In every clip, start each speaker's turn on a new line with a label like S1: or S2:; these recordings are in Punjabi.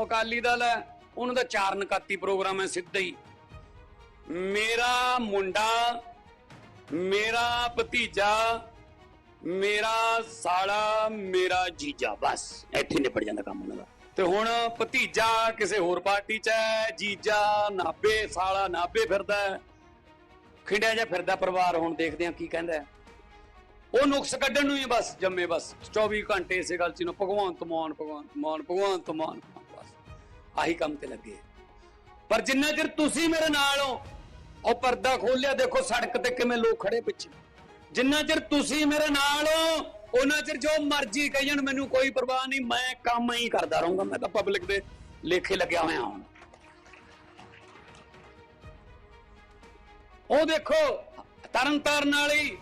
S1: ਉਹ ਅਕਾਲੀ ਦਲ ਹੈ, ਉਹਨਾਂ ਦਾ ਚਾਰ ਨਕਾਤੀ ਪ੍ਰੋਗਰਾਮ ਹੈ ਸਿੱਧਾ ਹੀ। ਮੇਰਾ ਮੁੰਡਾ, ਮੇਰਾ ਭਤੀਜਾ, ਮੇਰਾ ਸਾਲਾ, ਮੇਰਾ ਜੀਜਾ, ਬਸ, ਇੱਥੇ ਨਿਪਟ ਜਾਂਦਾ ਕੰਮ ਉਹਨਾਂ ਦਾ। ਤੇ ਹੁਣ ਭਤੀਜਾ ਕਿਸੇ ਹੋਰ ਪਾਰਟੀ 'ਚ ਹੈ, ਜੀਜਾ ਨਾਬੇ ਸਾਲਾ ਨਾਬੇ ਫਿਰਦਾ ਹੈ। ਖਿੰਡਿਆ ਜਿਹਾ ਫਿਰਦਾ ਪਰਿਵਾਰ, ਹੁਣ ਦੇਖਦੇ ਆ ਕੀ ਕਹਿੰਦਾ ਉਹ ਨੁਕਸ ਕੱਢਣ ਨੂੰ ਹੀ ਬਸ, ਜੰਮੇ ਬਸ। 24 ਘੰਟੇ ਇਸੇ ਗੱਲ 'ਚ ਨੂੰ ਭਗਵੰਤ ਮਾਨ ਭਗਵੰਤ ਮਾਨ ਭਗਵੰਤ ਮਾਨ ਆਹੀ ਕੰਮ ਤੇ ਲੱਗੇ ਪਰ ਜਿੰਨਾ ਚਿਰ ਤੁਸੀਂ ਮੇਰੇ ਨਾਲ ਹੋ, ਉਹ ਪਰਦਾ ਖੋਲਿਆ ਦੇਖੋ ਸੜਕ ਤੇ ਕਿਵੇਂ ਲੋਕ ਖੜੇ ਪਿੱਛੇ। ਜਿੰਨਾ ਚਿਰ ਤੁਸੀਂ ਮੇਰੇ ਨਾਲ ਹੋ, ਉਹਨਾਂ ਚਿਰ ਜੋ ਮਰਜ਼ੀ ਕਹੀ ਜਾਣ, ਮੈਨੂੰ ਕੋਈ ਪਰਵਾਹ ਨਹੀਂ, ਮੈਂ ਕੰਮ ਹੀ ਕਰਦਾ ਰਹੂੰਗਾ। ਮੈਂ ਤਾਂ ਪਬਲਿਕ ਦੇ ਲੇਖੇ ਲੱਗਿਆ ਹੋਇਆ ਹਾਂ ਉਹ ਦੇਖੋ, ਤਰਨਤਾਰਨ ਵਾਲੀ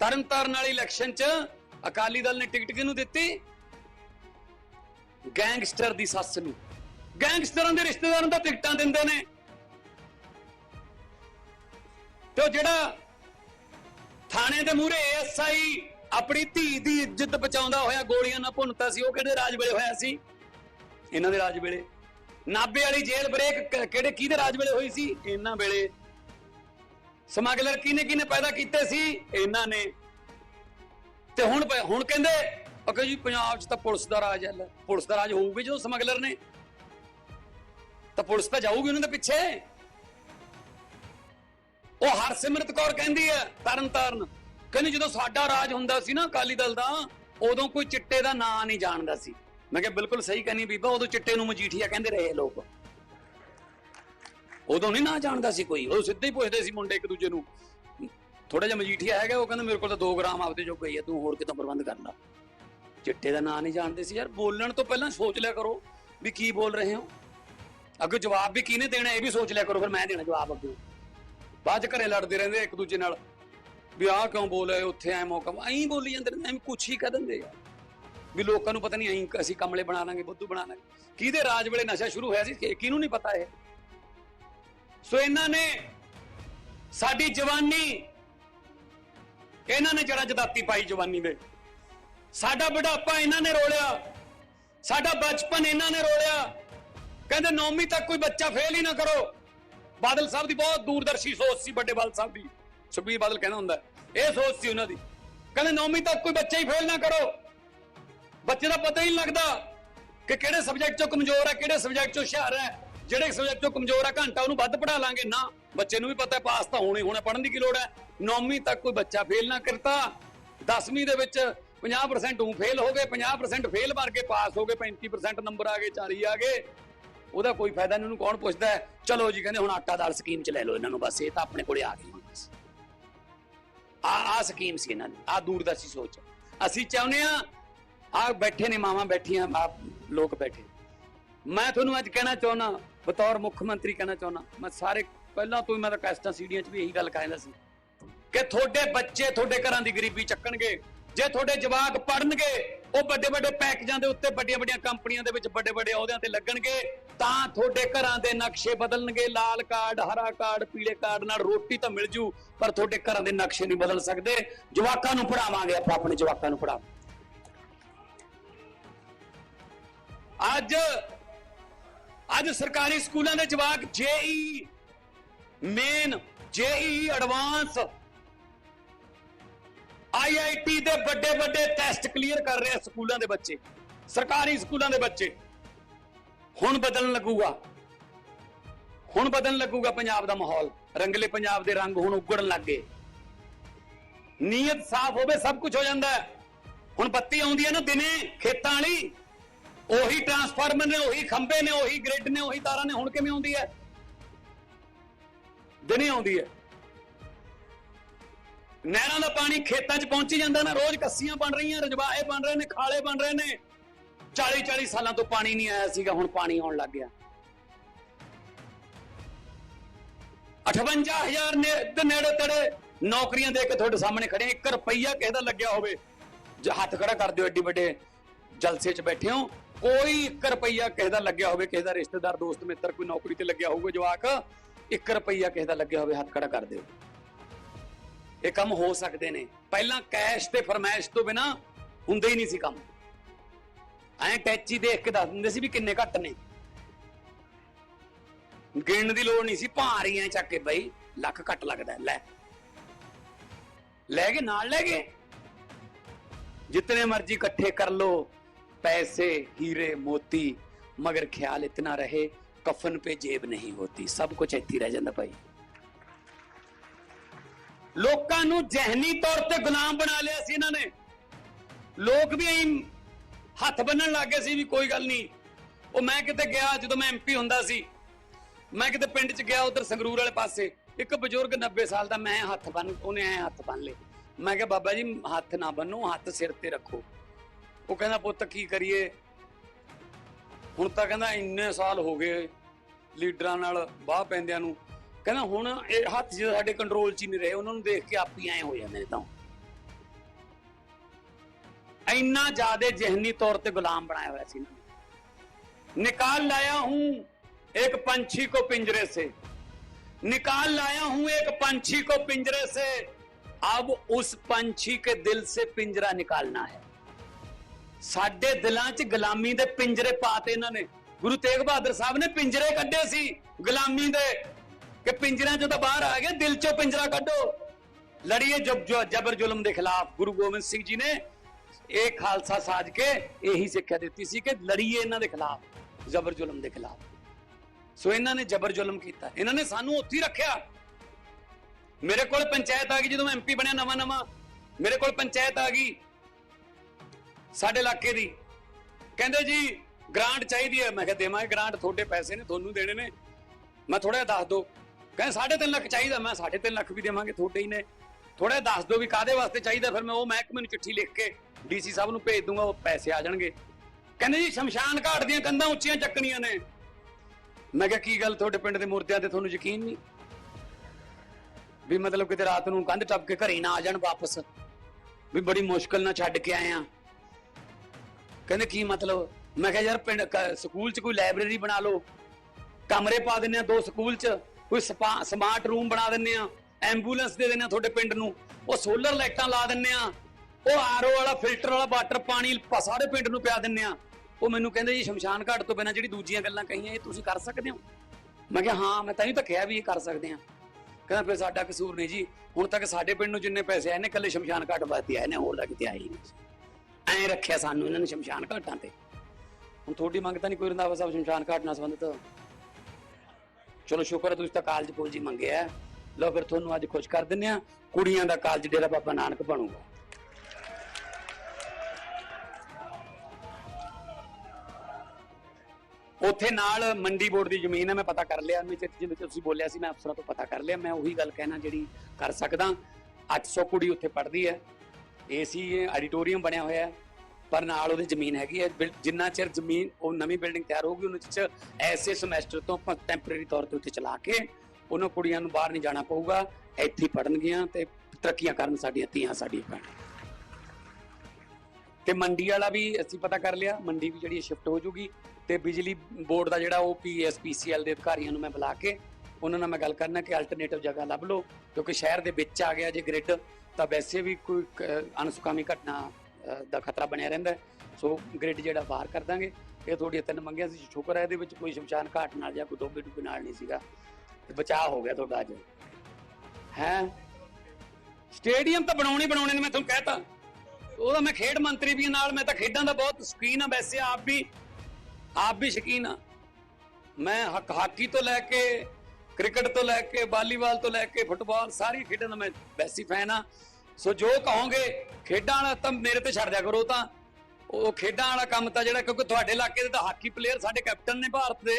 S1: ਤਰਨਤਾਰਨ ਵਾਲੀ ਇਲੈਕਸ਼ਨ 'ਚ ਅਕਾਲੀ ਦਲ ਨੇ ਟਿਕਟ ਕਿਹਨੂੰ ਦਿੱਤੀ? ਗੈਂਗਸਟਰ ਦੀ ਸੱਸ ਨੂੰ। ਗੈਂਗਸਟਰਾਂ ਦੇ ਰਿਸ਼ਤੇਦਾਰਾਂ ਦਾ ਟਿਕਟਾਂ ਦਿੰਦੇ ਨੇ। ਤੇ ਉਹ ਜਿਹੜਾ ਥਾਣੇ ਦੇ ਮੂਹਰੇ ਐਸਆਈ ਆਪਣੀ ਧੀ ਦੀ ਇੱਜ਼ਤ ਬਚਾਉਂਦਾ ਹੋਇਆ ਗੋਲੀਆਂ ਨਾਲ ਭੁੰਨਤਾ ਸੀ ਉਹ ਕਿਹੜੇ ਰਾਜ ਵੇਲੇ ਹੋਇਆ ਸੀ? ਇਹਨਾਂ ਦੇ ਰਾਜ ਵੇਲੇ। ਨਾਬੇ ਵਾਲੀ ਜੇਲ੍ਹ ਬ੍ਰੇਕ ਕਿਹੜੇ ਕਿਹਦੇ ਰਾਜ ਵੇਲੇ ਹੋਈ ਸੀ? ਇਹਨਾਂ ਵੇਲੇ। ਸਮਗਲਰ ਕਿਹਨੇ ਕਿਹਨੇ ਪੈਦਾ ਕੀਤੇ ਸੀ? ਇਹਨਾਂ ਨੇ। ਤੇ ਹੁਣ ਹੁਣ ਕਹਿੰਦੇ ਅਕੇ ਜੀ ਪੰਜਾਬ 'ਚ ਤਾਂ ਪੁਲਿਸ ਦਾ ਰਾਜ ਹੈ। ਲੈ, ਪੁਲਿਸ ਦਾ ਰਾਜ ਹੋਊਗੀ ਜਦੋਂ ਸਮਗਲਰ ਨੇ। ਤਾਂ ਪੁਲਿਸ ਤਾਂ ਜਾਊਗੀ ਉਹਨਾਂ ਦੇ ਪਿੱਛੇ। ਉਹ ਹਰਸਿਮਰਤ ਕੌਰ ਕਹਿੰਦੀ ਹੈ ਤਰਨ ਤਾਰਨ ਕਹਿੰਦੀ ਜਦੋਂ ਸਾਡਾ ਰਾਜ ਹੁੰਦਾ ਸੀ ਨਾ ਅਕਾਲੀ ਦਲ ਦਾ, ਉਦੋਂ ਕੋਈ ਚਿੱਟੇ ਦਾ ਨਾਂ ਨਹੀਂ ਜਾਣਦਾ ਸੀ। ਮੈਂ ਕਿਹਾ ਬਿਲਕੁਲ ਸਹੀ ਕਹਿੰਦੀ ਬੀਬਾ, ਉਦੋਂ ਚਿੱਟੇ ਨੂੰ ਮਜੀਠੀਆ ਕਹਿੰਦੇ ਰਹੇ ਲੋਕ। ਉਦੋਂ ਨਹੀਂ ਨਾ ਜਾਣਦਾ ਸੀ ਕੋਈ ਉਹ ਸਿੱਧੇ ਹੀ ਪੁੱਛਦੇ ਸੀ ਮੁੰਡੇ ਇੱਕ ਦੂਜੇ ਨੂੰ। ਥੋੜਾ ਜਿਹਾ ਮਜੀਠੀਆ ਹੈਗਾ, ਉਹ ਕਹਿੰਦਾ ਮੇਰੇ ਕੋਲ ਤਾਂ 2 ਗ੍ਰਾਮ ਆਪਦੇ ਜੋ ਗਈ ਹੈ ਤੂੰ ਹੋਰ ਕਿਤੋਂ ਪ੍ਰਬੰਧ ਕਰ ਲਾ। ਚਿੱਟੇ ਦਾ ਨਾਂ ਨਹੀਂ ਜਾਣਦੇ ਸੀ ਯਾਰ, ਬੋਲਣ ਤੋਂ ਪਹਿਲਾਂ ਸੋਚ ਲਿਆ ਕਰੋ ਵੀ ਕੀ ਬੋਲ ਰਹੇ ਹੋ। ਅੱਗੇ ਜਵਾਬ ਵੀ ਕਿਹਨੇ ਦੇਣਾ, ਇਹ ਵੀ ਸੋਚ ਲਿਆ ਕਰੋ, ਫਿਰ ਮੈਂ ਦੇਣਾ ਜਵਾਬ ਅੱਗੇ। ਬਾਅਦ ਚ ਘਰੇ ਲੜਦੇ ਰਹਿੰਦੇ ਇੱਕ ਦੂਜੇ ਨਾਲ। ਵੀ ਆਹ ਕਿਉਂ ਬੋਲੇ ਉੱਥੇ ਐ ਮੌਕਾ ਐਂ ਬੋਲੀ ਜਾਂਦੇ ਨੇ ਐਵੇਂ ਕੁਛ ਹੀ ਕਹਿ ਦਿੰਦੇ ਆ। ਵੀ ਲੋਕਾਂ ਨੂੰ ਪਤਾ ਨਹੀਂ, ਐਂ ਅਸੀਂ ਕਮਲੇ ਬਣਾ ਲਾਂਗੇ ਬੁੱਧੂ ਬਣਾ ਲਾਂਗੇ ਕਿਹਦੇ ਰਾਜ ਵੇਲੇ ਨਸ਼ਾ ਸ਼ੁਰੂ ਹੋਇਆ ਸੀ, ਕਿ- ਕਿਹਨੂੰ ਨਹੀਂ ਪਤਾ ਇਹ? ਸੋ ਇਹਨਾਂ ਨੇ ਸਾਡੀ ਜਵਾਨੀ, ਇਹਨਾਂ ਨੇ ਜਿਹੜਾ ਜਦਾਤੀ ਪਾਈ ਜਵਾਨੀ ਦੇ ਸਾਡਾ ਬੁਢਾਪਾ ਇਹਨਾਂ ਨੇ ਰੋਲਿਆ, ਸਾਡਾ ਬਚਪਨ ਇਹਨਾਂ ਨੇ ਰੋਲਿਆ। ਕਹਿੰਦੇ ਨੌਵੀਂ ਤੱਕ ਕੋਈ ਬੱਚਾ ਫੇਲ ਹੀ ਨਾ ਕਰੋ। ਬਾਦਲ ਸਾਹਿਬ ਦੀ ਬਹੁਤ ਦੂਰਦਰਸ਼ੀ ਸੋਚ ਸੀ ਵੱਡੇ ਬਾਦਲ ਸਾਹਿਬ ਦੀ। ਸੁਖਬੀਰ ਬਾਦਲ ਕਹਿੰਦਾ ਹੁੰਦਾ ਇਹ ਸੋਚ ਸੀ ਉਹਨਾਂ ਦੀ। ਕਹਿੰਦੇ ਨੌਵੀਂ ਤੱਕ ਕੋਈ ਬੱਚਾ ਹੀ ਫੇਲ ਨਾ ਕਰੋ। ਬੱਚੇ ਦਾ ਪਤਾ ਹੀ ਨਹੀਂ ਲੱਗਦਾ ਕਿ ਕਿਹੜੇ ਸਬਜੈਕਟ ਚੋਂ ਕਮਜ਼ੋਰ ਹੈ, ਕਿਹੜੇ ਸਬਜੈਕਟ ਚੋਂ ਹੁਸ਼ਿਆਰ ਹੈ। ਜਿਹੜੇ ਸਬਜੈਕਟ ਚੋਂ ਕਮਜ਼ੋਰ ਹੈ, ਘੰਟਾ ਉਹਨੂੰ ਵੱਧ ਪੜਾ ਲਾਂਗੇ। ਨਾ, ਬੱਚੇ ਨੂੰ ਵੀ ਪਤਾ ਹੈ ਪਾਸ ਤਾਂ ਹੋਣੀ ਹੋਣਾ ਪੜਨ ਦੀ ਕੀ ਲੋੜ ਹੈ? ਨੌਵੀਂ ਤੱਕ ਕੋਈ ਬੱਚਾ ਫੇਲ ਨਾ ਕਰਤਾ। 10ਵੀਂ ਦੇ ਵਿੱਚ 50% ਉਹ ਫੇਲ ਹੋ ਗਏ 50% ਫੇਲ ਮਾਰ ਕੇ ਪਾਸ ਹੋ ਗਏ 35% ਨੰਬਰ ਆ ਗਏ 40 ਆ ਗਏ। ਉਹਦਾ ਕੋਈ ਫਾਇਦਾ ਨਹੀਂ ਉਹਨੂੰ ਕੌਣ ਪੁੱਛਦਾ ਹੈ? ਚਲੋ ਜੀ, ਕਹਿੰਦੇ ਹੁਣ ਆਟਾ ਦਾਲ ਸਕੀਮ ਚ ਲੈ ਲਓ ਇਹਨਾਂ ਨੂੰ ਬਸ, ਇਹ ਤਾਂ ਆਪਣੇ ਕੋਲੇ ਆ ਗਈ ਹੁਣ ਬਸ। ਆ ਆ ਸਕੀਮ ਸੀ ਇਹਨਾਂ ਦੀ, ਆ ਦੂਰਦਰਸ਼ੀ ਸੋਚ। ਅਸੀਂ ਚਾਹੁੰਦੇ ਆ ਆ ਬੈਠੇ ਨੇ ਮਾਵਾਂ ਬੈਠੀਆਂ, ਆ ਲੋਕ ਬੈਠੇ। ਮੈਂ ਤੁਹਾਨੂੰ ਅੱਜ ਕਹਿਣਾ ਚਾਹੁੰਦਾ, ਬਤੌਰ ਮੁੱਖ ਮੰਤਰੀ ਕਹਿਣਾ ਚਾਹੁੰਦਾ, ਮੈਂ ਸਾਰੇ, ਪਹਿਲਾਂ ਤੋਂ ਹੀ ਮੈਂ ਤਾਂ ਕੈਸਟਾਂ ਸੀਡੀਆਂ 'ਚ ਵੀ ਇਹੀ ਗੱਲ ਕਹਿੰਦਾ ਸੀ। ਕਿ ਤੁਹਾਡੇ ਬੱਚੇ ਤੁਹਾਡੇ ਘਰਾਂ ਦੀ ਗਰੀਬੀ ਚੱਕਣਗੇ, ਜੇ ਤੁਹਾਡੇ ਜਵਾਕ ਪੜਨਗੇ ਉਹ ਵੱਡੇ ਵੱਡੇ ਪੈਕੇਜਾਂ ਦੇ ਉੱਤੇ ਵੱਡੀਆਂ ਵੱਡੀਆਂ ਕੰਪਨੀਆਂ ਦੇ ਵਿੱਚ ਵੱਡੇ ਵੱਡੇ ਅਹੁਦਿਆਂ ਤੇ ਲੱਗਣਗੇ ਤਾਂ ਤੁਹਾਡੇ ਘਰਾਂ ਦੇ ਨਕਸ਼ੇ ਬਦਲਣਗੇ, ਲਾਲ ਕਾਰਡ, ਹਰਾ ਕਾਰਡ, ਪੀਲੇ ਕਾਰਡ ਨਾਲ ਰੋਟੀ ਤਾਂ ਮਿਲ ਜੂ, ਪਰ ਤੁਹਾਡੇ ਘਰਾਂ ਦੇ ਨਕਸ਼ੇ ਨਹੀਂ ਬਦਲ ਸਕਦੇ। ਜਵਾਕਾਂ ਨੂੰ ਪੜਾਵਾਂਗੇ ਆਪਾਂ, ਆਪਣੇ ਜਵਾਕਾਂ ਨੂੰ ਪੜਾਵਾਂਗੇ ਅੱਜ ਅੱਜ ਸਰਕਾਰੀ ਸਕੂਲਾਂ ਦੇ ਜਵਾਕ JEE main, JEE advance IIT ਦੇ ਵੱਡੇ ਵੱਡੇ ਟੈਸਟ ਕਲੀਅਰ ਕਰ ਰਹੇ ਸਕੂਲਾਂ ਦੇ ਬੱਚੇ, ਸਰਕਾਰੀ ਸਕੂਲਾਂ ਦੇ ਬੱਚੇ। ਹੁਣ ਬਦਲਣ ਲੱਗੂਗਾ। ਹੁਣ ਬਦਲਣ ਲੱਗੂਗਾ ਪੰਜਾਬ ਦਾ ਮਾਹੌਲ। ਰੰਗਲੇ ਪੰਜਾਬ ਦੇ ਰੰਗ ਹੁਣ ਉਗੜਨ ਲੱਗ ਗਏ। ਨੀਅਤ ਸਾਫ਼ ਹੋਵੇ, ਸਭ ਕੁਝ ਹੋ ਜਾਂਦਾ ਹੈ। ਹੁਣ ਬੱਤੀ ਆਉਂਦੀ ਹੈ ਨਾ ਦਿਨੇ, ਖੇਤਾਂ ਵਾਲੀ। ਉਹੀ ਟਰਾਂਸਫਾਰਮਰ ਨੇ, ਉਹੀ ਖੰਭੇ ਨੇ, ਉਹੀ ਗ੍ਰਿਡ ਨੇ, ਉਹੀ ਤਾਰਾਂ ਨੇ, ਹੁਣ ਕਿਵੇਂ ਆਉਂਦੀ ਹੈ? ਦਿਨੇ ਆਉਂਦੀ ਹੈ। ਨਹਿਰਾਂ ਦਾ ਪਾਣੀ ਖੇਤਾਂ 'ਚ ਪਹੁੰਚੀ ਜਾਂਦਾ ਨਾ, ਰੋਜ਼ ਕੱਸੀਆਂ ਬਣ ਰਹੀਆਂ ਰਜਵਾਏ ਬਣ ਰਹੇ ਨੇ, ਖਾਲੇ ਬਣ ਰਹੇ ਨੇ। 40 40 ਸਾਲਾਂ ਤੋਂ ਪਾਣੀ ਨਹੀਂ ਆਇਆ ਸੀਗਾ, ਹੁਣ ਪਾਣੀ ਆਉਣ ਲੱਗ ਗਿਆ। 58000 ਨੇ ਦੇ ਨੇੜੇ ਤੇੜੇ ਨੌਕਰੀਆਂ ਦੇ ਕੇ ਤੁਹਾਡੇ ਸਾਹਮਣੇ ਖੜੇ 1 ਰੁਪਈਆ ਕਿਸੇ ਦਾ ਲੱਗਿਆ ਹੋਵੇ, ਜੇ ਹੱਥ ਖੜਾ ਕਰ ਦਿਓ ਐਡੀ ਵੱਡੇ ਜਲਸੇ 'ਚ ਬੈਠੇ ਹੋ। ਕੋਈ 1 ਰੁਪਈਆ ਕਿਸੇ ਦਾ ਲੱਗਿਆ ਹੋਵੇ, ਕਿਸੇ ਦਾ ਰਿਸ਼ਤੇਦਾਰ, ਦੋਸਤ, ਮਿੱਤਰ, ਕੋਈ ਨੌਕਰੀ ਤੇ ਲੱਗਿਆ ਹੋਊਗਾ, ਜਵਾਕ 1 ਰੁਪਈਆ ਕਿਸੇ ਦਾ ਲੱਗਿਆ ਹੋਵੇ, ਹੱਥ ਖੜਾ ਕਰ ਦਿਓ। ਇਹ ਕੰਮ ਹੋ ਸਕਦੇ ਨੇ। ਪਹਿਲਾਂ ਕੈਸ਼ ਤੇ ਫਰਮਾਇਸ਼ ਤੋਂ ਬਿਨਾ ਹੁੰਦੇ ਹੀ ਨਹੀਂ ਸੀ ਕੰਮ। ਐ ਟੈਚੀ ਦੇਖ ਕੇ ਦੱਸ ਦਿੰਦੇ ਸੀ ਵੀ ਕਿੰਨੇ ਘੱਟ ਨੇ। ਗਿਣਨ ਦੀ ਲੋੜ ਨਹੀਂ ਸੀ ਭਾਰੀਆਂ ਚੱਕ ਕੇ ਬਈ, ਲੱਖ ਘੱਟ ਲੱਗਦਾ ਲੈ। ਲੈ ਕੇ ਨਾਲ ਲੈ ਗਏ। ਜਿੰਨੇ ਮਰਜ਼ੀ ਇਕੱਠੇ ਕਰ ਲੋ ਪੈਸੇ, ਹੀਰੇ, ਮੋਤੀ, ਮਗਰ ਖਿਆਲ ਇਤਨਾ ਰਹੇ, ਕਫਨ ਪੇ ਜੇਬ ਨਹੀਂ ਹੋਤੀ, ਸਭ ਕੁਝ ਇੱਥੇ ਰਹਿ ਜਾਂਦਾ ਭਾਈ। ਲੋਕਾਂ ਨੂੰ ਜ਼ਹਿਨੀ ਤੌਰ ਤੇ ਗੁਲਾਮ ਬਣਾ ਲਿਆ ਸੀ ਇਹਨਾਂ ਨੇ। ਲੋਕ ਵੀ ਹੱਥ ਬੰਨਣ ਲੱਗ ਗਏ ਸੀ ਵੀ ਕੋਈ ਗੱਲ ਨਹੀਂ। ਉਹ ਮੈਂ ਕਿਤੇ ਗਿਆ ਜਦੋਂ ਮੈਂ ਐਮਪੀ ਹੁੰਦਾ ਸੀ। ਮੈਂ ਕਿਤੇ ਪਿੰਡ 'ਚ ਗਿਆ ਉਧਰ ਸੰਗਰੂਰ ਵਾਲੇ ਪਾਸੇ। ਇੱਕ ਬਜ਼ੁਰਗ 90 ਸਾਲ ਦਾ ਮੈਂ ਹੱਥ ਬੰਨ, ਉਹਨੇ ਐ ਹੱਥ ਬੰਨ ਲਏ। ਮੈਂ ਕਿਹਾ, ਬਾਬਾ ਜੀ, ਹੱਥ ਨਾ ਬੰਨੋ, ਹੱਥ ਸਿਰ ਤੇ ਰੱਖੋ। ਉਹ ਕਹਿੰਦਾ, ਪੁੱਤ, ਕੀ ਕਰੀਏ? ਹੁਣ ਤਾਂ ਕਹਿੰਦਾ, ਇੰਨੇ ਸਾਲ ਹੋ ਗਏ ਲੀਡਰਾਂ ਨਾਲ ਬਾਹ ਪੈਂਦਿਆਂ ਨੂੰ। ਕਹਿੰਦਾ, ਹੁਣ ਇਹ ਹੱਥ ਜਿਹੜੇ ਸਾਡੇ ਕੰਟਰੋਲ 'ਚ ਹੀ ਨਹੀਂ ਰਹੇ, ਉਹਨਾਂ ਨੂੰ ਦੇਖ ਕੇ ਆਪ ਹੀ ਐ ਹੋ ਜਾਂਦੇ ਨੇ ਤਾਂ। ਇੰਨਾ ਜ਼ਿਆਦਾ ਜਿਹਨੀ ਤੌਰ ਤੇ ਗੁਲਾਮ ਬਣਾਇਆ ਹੋਇਆ ਸੀ ਇਹਨਾਂ ਨੇ निकाल लाया हूं एक पंछी को पिंजरे से निकाल लाया हूं एक पंछी को पिंजरे से अब उस पंछी के दिल से पिंजरा निकालना है ਸਾਡੇ ਦਿਲਾਂ 'ਚ ਗੁਲਾਮੀ ਦੇ ਪਿੰਜਰੇ ਪਾਤੇ ਇਹਨਾਂ ਨੇ ਗੁਰੂ ਤੇਗ ਬਹਾਦਰ ਸਾਹਿਬ ਨੇ ਪਿੰਜਰੇ ਕੱਢੇ ਸੀ ਗੁਲਾਮੀ ਦੇ ਕਿ ਪਿੰਜਰਿਆਂ 'ਚੋਂ ਤਾਂ ਬਾਹਰ ਆ ਗਏ ਦਿਲ 'ਚੋਂ ਪਿੰਜਰਾ ਕੱਢੋ ਲੜੀਏ ਜਬ ਜੋ ਜਬਰ ਜ਼ੁਲਮ ਦੇ ਖਿਲਾਫ ਗੁਰੂ ਗੋਬਿੰਦ ਸਿੰਘ ਜੀ ਨੇ ਇਹ ਖਾਲਸਾ ਸਾਜ ਕੇ ਇਹੀ ਸਿੱਖਿਆ ਦਿੱਤੀ ਸੀ ਕਿ ਲੜੀਏ ਇਹਨਾਂ ਦੇ ਖਿਲਾਫ, ਜ਼ਬਰ ਜ਼ੁਲਮ ਦੇ ਖਿਲਾਫ। ਸੋ ਇਹਨਾਂ ਨੇ ਜ਼ਬਰ ਜ਼ੁਲਮ ਕੀਤਾ। ਇਹਨਾਂ ਨੇ ਸਾਨੂੰ ਉੱਥੇ ਹੀ ਰੱਖਿਆ। ਮੇਰੇ ਕੋਲ ਪੰਚਾਇਤ ਆ ਗਈ ਜਦੋਂ ਮੈਂ ਐਮਪੀ ਬਣਿਆ ਨਵਾਂ ਨਵਾਂ। ਮੇਰੇ ਕੋਲ ਪੰਚਾਇਤ ਆ ਗਈ ਸਾਡੇ ਇਲਾਕੇ ਦੀ। ਕਹਿੰਦੇ ਜੀ ਗ੍ਰਾਂਟ ਚਾਹੀਦੀ ਹੈ। ਮੈਂ ਕਿਹਾ, ਦੇਵਾਂਗੇ ਗ੍ਰਾਂਟ ਤੁਹਾਡੇ ਪੈਸੇ ਨੇ, ਤੁਹਾਨੂੰ ਦੇਣੇ ਨੇ। ਮੈਂ ਥੋੜਾ ਜਿਹਾ ਦੱਸ ਦੋ। ਕਹਿੰਦੇ 3.5 ਲੱਖ ਚਾਹੀਦਾ। ਮੈਂ 3.5 ਲੱਖ ਵੀ ਦੇਵਾਂਗੇ, ਤੁਹਾਡੇ ਹੀ ਨੇ। ਥੋੜਾ ਜਿਹਾ ਦੱਸ ਦੋ ਵੀ ਕਾਦੇ ਵਾਸਤੇ ਚਾਹੀਦਾ? ਫਿਰ ਮੈਂ ਉਹ ਮਹਿਕਮੇ ਨੂੰ ਚਿੱਠੀ ਲਿਖ ਕੇ ਡੀਸੀ ਸਾਹਿਬ ਨੂੰ ਭੇਜ ਦੂੰਗਾ, ਉਹ ਪੈਸੇ ਆ ਜਾਣਗੇ। ਕਹਿੰਦੇ ਜੀ, ਸ਼ਮਸ਼ਾਨ ਘਾਟ ਦੀਆਂ ਕੰਧਾਂ ਉੱਚੀਆਂ ਚੱਕਣੀਆਂ ਨੇ। ਮੈਂ ਕਿਹਾ, ਕੀ ਗੱਲ ਤੁਹਾਡੇ ਪਿੰਡ ਦੇ ਮੁਰਦਿਆਂ ਤੇ ਤੁਹਾਨੂੰ ਯਕੀਨ ਨਹੀਂ? ਵੀ ਮਤਲਬ ਕਿਤੇ ਰਾਤ ਨੂੰ ਕੰਧ ਟੱਪ ਕੇ ਘਰੇ ਨਾ ਆ ਜਾਣ ਵਾਪਸ? ਵੀ ਬੜੀ ਮੁਸ਼ਕਲ ਨਾਲ ਛੱਡ ਕੇ ਆਏ ਆ। ਕਹਿੰਦੇ, ਕੀ ਮਤਲਬ? ਮੈਂ ਕਿਹਾ, ਯਾਰ, ਪਿੰਡ ਸਕੂਲ 'ਚ ਕੋਈ ਲਾਇਬ੍ਰੇਰੀ ਬਣਾ ਲਓ। ਕਮਰੇ ਪਾ ਦਿੰਨੇ ਆ ਦੋ ਸਕੂਲ 'ਚ। ਕੋਈ ਸਮਾਰਟ ਰੂਮ ਬਣਾ ਦਿੰਨੇ ਆ। ਐਂਬੂਲੈਂਸ ਦੇ ਦਿੰਨੇ ਆ ਤੁਹਾਡੇ ਪਿੰਡ ਨੂੰ। ਉਹ ਸੋਲਰ ਲਾਈਟਾਂ ਲਾ ਦਿੰਨੇ ਆ। ਉਹ ਆਰਓ ਵਾਲਾ ਫਿਲਟਰ ਵਾਲਾ ਵਾਟਰ ਪਾਣੀ ਸਾਰੇ ਪਿੰਡ ਨੂੰ ਪਿਆ ਦਿੰਨੇ ਆ। ਉਹ ਮੈਨੂੰ ਕਹਿੰਦੇ ਜੀ ਸ਼ਮਸ਼ਾਨ ਘਾਟ ਤੋਂ ਬਿਨਾਂ ਜਿਹੜੀ ਦੂਜੀਆਂ ਗੱਲਾਂ ਕਹੀਆਂ, ਇਹ ਤੁਸੀਂ ਕਰ ਸਕਦੇ ਹੋ? ਮੈਂ ਕਿਹਾ, ਹਾਂ, ਮੈਂ ਤਾਂ ਹੀ ਤਾਂ ਕਿਹਾ ਵੀ ਇਹ ਕਰ ਸਕਦੇ ਆ। ਕਹਿੰਦਾ, ਫਿਰ ਸਾਡਾ ਕਸੂਰ ਨਹੀਂ ਜੀ। ਹੁਣ ਤੱਕ ਸਾਡੇ ਪਿੰਡ ਨੂੰ ਜਿੰਨੇ ਪੈਸੇ ਆਏ ਨੇ ਕੱਲੇ ਸ਼ਮਸ਼ਾਨ ਘਾਟ ਵਾਸਤੇ ਆਏ ਨੇ, ਹੋਰ ਲੱਗਦੇ ਆਏ ਨਹੀਂ ਐਂ ਰੱਖਿਆ ਸਾਨੂੰ ਇਹਨਾਂ ਨੇ ਸ਼ਮਸ਼ਾਨ ਘਾਟਾਂ ਤੇ। ਹੁਣ ਤੁਹਾਡੀ ਮੰਗ ਤਾਂ ਨਹੀਂ ਕੋਈ ਰੰਦਾਵਾ ਸਾਹਿਬ ਸ਼ਮਸ਼ਾਨ ਘਾਟ ਨਾਲ ਸੰਬੰਧਿਤ? ਚਲੋ, ਸ਼ੁਕਰ ਹੈ ਤੁਸੀਂ ਤਾਂ ਕਾਲਜ ਕੋਲ ਜੀ ਮੰਗਿਆ। ਲਓ, ਫਿਰ ਤੁਹਾਨੂੰ ਅੱਜ ਖੁਸ਼ ਕਰ ਦਿੰਨੇ ਆ। ਕੁੜੀਆਂ ਦਾ ਕਾਲਜ ਡੇਰਾ ਬਾਬਾ ਨਾਨਕ ਬਣੂਗਾ। ਉੱਥੇ ਨਾਲ ਮੰਡੀ ਬੋਰਡ ਦੀ ਜ਼ਮੀਨ ਹੈ, ਮੈਂ ਪਤਾ ਕਰ ਲਿਆ। ਮੈਂ ਜਿਵੇਂ ਤੁਸੀਂ ਬੋਲਿਆ ਸੀ, ਮੈਂ ਅਫਸਰਾਂ ਤੋਂ ਪਤਾ ਕਰ ਲਿਆ। ਮੈਂ ਉਹੀ ਗੱਲ ਕਹਿਣਾ ਜਿਹੜੀ ਕਰ ਸਕਦਾ। 800 ਕੁੜੀ ਉੱਥੇ ਪੜ੍ਹਦੀ ਹੈ। ਏਸੀ, ਆਡੀਟੋਰੀਅਮ ਬਣਿਆ ਹੋਇਆ ਹੈ, ਪਰ ਨਾਲ ਉਹਦੀ ਜ਼ਮੀਨ ਹੈਗੀ ਹੈ। ਬਿਲ- ਜਿੰਨਾ ਚਿਰ ਜ਼ਮੀਨ, ਉਹ ਨਵੀਂ ਬਿਲਡਿੰਗ ਤਿਆਰ ਹੋਊਗੀ ਉਹਨਾਂ ਚ ਐਸੇ ਸਮੈਸਟਰ ਤੋਂ ਆਪਾਂ ਟੈਂਪਰੇਰੀ ਤੌਰ ਤੇ ਉੱਥੇ ਚਲਾ ਕੇ ਉਹਨਾਂ ਕੁੜੀਆਂ ਨੂੰ ਬਾਹਰ ਨਹੀਂ ਜਾਣਾ ਪਊਗਾ। ਇੱਥੇ ਹੀ ਪੜਨਗੀਆਂ ਤੇ ਤਰੱਕੀਆਂ ਕਰਨ ਸਾਡੀਆਂ ਧੀਆਂ, ਸਾਡੀਆਂ ਭੈਣਾਂ। ਤੇ ਮੰਡੀ ਵਾਲਾ ਵੀ ਅਸੀਂ ਪਤਾ ਕਰ ਲਿਆ, ਮੰਡੀ ਵੀ ਜਿਹੜੀ ਸ਼ਿਫਟ ਹੋ ਜੂਗੀ ਤੇ ਬਿਜਲੀ ਬੋਰਡ ਦਾ ਜਿਹੜਾ ਉਹ ਪੀਐਸਪੀਸੀਐਲ ਦੇ ਅਧਿਕਾਰੀਆਂ ਨੂੰ ਮੈਂ ਬੁਲਾ ਕੇ ਉਹਨਾਂ ਨਾਲ ਮੈਂ ਗੱਲ ਕਰਨਾ ਕਿ ਅਲਟਰਨੇਟਿਵ ਜਗ੍ਹਾ ਲੱਭ ਲਓ, ਕਿਉਂਕਿ ਸ਼ਹਿਰ ਦੇ ਵਿੱਚ ਆ ਗਿਆ ਜੇ ਗ੍ਰਿਡ ਤਾਂ ਵੈਸੇ ਵੀ ਕੋਈ ਕ- ਘਟਨਾ ਦਾ ਖਤਰਾ ਬਣਿਆ ਰਹਿੰਦਾ ਸੋ ਗ੍ਰਿਡ ਜਿਹੜਾ ਬਾਹਰ ਕਰ ਦਾਂਗੇ। ਇਹ ਤੁਹਾਡੀਆਂ ਤਿੰਨ ਮੰਗੀਆਂ ਸੀ, ਸ਼ੁਕਰ ਹੈ ਇਹਦੇ ਵਿੱਚ ਕੋਈ ਸ਼ਮਸ਼ਾਨ ਘਾਟ ਨਾਲ ਜਾਂ ਕੋਈ ਡੋਬੇ ਡੁੱਬੇ ਨਾਲ ਨਹੀਂ ਸੀਗਾ। ਤੇ ਬਚਾਅ ਹੋ ਗਿਆ ਤੁਹਾਡਾ ਅੱਜ। ਹੈ? ਸਟੇਡੀਅਮ ਤਾਂ ਬਣਾਉਣੇ ਬਣਾਉਣੇ ਨੇ, ਮੈਂ ਤੁਹਾਨੂੰ ਕਹਿਤਾ ਉਹਦਾ ਮੈਂ ਖੇਡ ਮੰਤਰੀ ਵੀ ਹਾਂ, ਨਾਲ ਮੈਂ ਤਾਂ ਖੇਡਾਂ ਦਾ ਬਹੁਤ ਸ਼ੌਕੀਨ ਆ ਵੈਸੇ ਆਪ ਵੀ ਆਪ ਵੀ ਸ਼ੌਕੀਨ ਆ ਮੈਂ ਹਕ ਹਾਕੀ ਤੋਂ ਲੈ ਕੇ ਕ੍ਰਿਕਟ ਤੋਂ ਲੈ ਕੇ ਵਾਲੀਬਾਲ ਤੋਂ ਲੈ ਕੇ ਫੁੱਟਬਾਲ ਸਾਰੀ ਖੇਡਾਂ ਦਾ ਮੈਂ ਵੈਸੀ ਫੈਨ ਆ ਸੋ ਜੋ ਕਹੋਗੇ, ਖੇਡਾਂ ਵਾਲਾ ਤਾਂ ਮੇਰੇ ਤੇ ਛੱਡ ਦਿਆ ਕਰੋ ਤਾਂ, ਉਹ ਖੇਡਾਂ ਵਾਲਾ ਕੰਮ ਤਾਂ ਜਿਹੜਾ, ਕਿਉਂਕਿ ਤੁਹਾਡੇ ਇਲਾਕੇ ਦੇ ਤਾਂ ਹਾਕੀ ਪਲੇਅਰ ਸਾਡੇ ਕੈਪਟਨ ਨੇ ਭਾਰਤ ਦੇ।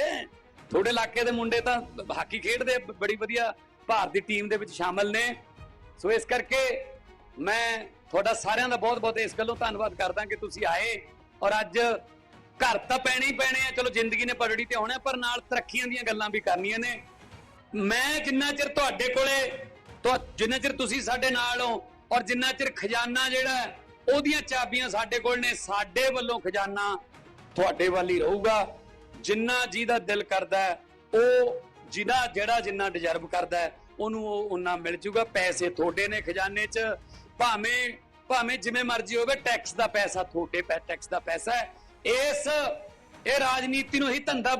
S1: ਤੁਹਾਡੇ ਇਲਾਕੇ ਦੇ ਮੁੰਡੇ ਤਾਂ ਹਾਕੀ ਖੇਡਦੇ ਬੜੀ ਵਧੀਆ, ਭਾਰਤ ਦੀ ਟੀਮ ਦੇ ਵਿੱਚ ਸ਼ਾਮਲ ਨੇ। ਸੋ ਇਸ ਕਰਕੇ ਮੈਂ ਤੁਹਾਡਾ ਸਾਰਿਆਂ ਦਾ ਬਹੁਤ-ਬਹੁਤ ਇਸ ਗੱਲੋਂ ਧੰਨਵਾਦ ਕਰਦਾ ਕਿ ਤੁਸੀਂ ਆਏ ਔਰ ਅੱਜ ਘਰ ਤਾਂ ਪੈਣੇ ਹੀ ਪੈਣੇ ਆ, ਚਲੋ ਜ਼ਿੰਦਗੀ ਨੇ ਪਰੜੀ ਤੇ ਆਉਣਾ, ਪਰ ਨਾਲ ਤਰੱਕੀਆਂ ਦੀਆਂ ਗੱਲਾਂ ਵੀ ਕਰਨੀਆਂ ਨੇ। ਮੈਂ ਜਿੰਨਾ ਚਿਰ ਤੁਹਾਡੇ ਕੋਲੇ, ਤੁਹਾ- ਜਿੰਨਾ ਚਿਰ ਤੁਸੀਂ ਸਾਡੇ ਨਾਲ ਹੋ ਔਰ ਜਿੰਨਾ ਚਿਰ ਖਜ਼ਾਨਾ ਜਿਹੜਾ ਉਹਦੀਆਂ ਚਾਬੀਆਂ ਸਾਡੇ ਕੋਲ ਨੇ, ਸਾਡੇ ਵੱਲੋਂ ਖਜ਼ਾਨਾ ਤੁਹਾਡੇ ਵੱਲ ਹੀ ਰਹੂਗਾ। ਜਿੰਨਾ ਜਿਹਦਾ ਦਿਲ ਕਰਦਾ ਉਹ ਜਿਹਦਾ, ਜਿਹੜਾ ਜਿੰਨਾ ਡਿਜ਼ਰਵ ਕਰਦਾ ਉਹਨੂੰ ਉਹ ਉਹਨਾਂ ਮਿਲ ਜੂਗਾ। ਪੈਸੇ ਤੁਹਾਡੇ ਨੇ ਖਜ਼ਾਨੇ 'ਚ ਭਾਵੇਂ ਭਾਵੇਂ ਜਿਵੇਂ ਮਰਜ਼ੀ ਹੋਵੇ ਟੈਕਸ ਦਾ ਪੈਸਾ, ਤੁਹਾਡੇ ਪੈ ਟੈਕਸ ਦਾ ਪੈਸਾ ਹੈ। ਇਸ, ਇਹ ਰਾਜਨੀਤੀ ਨੂੰ ਹੀ ਧੰਦਾ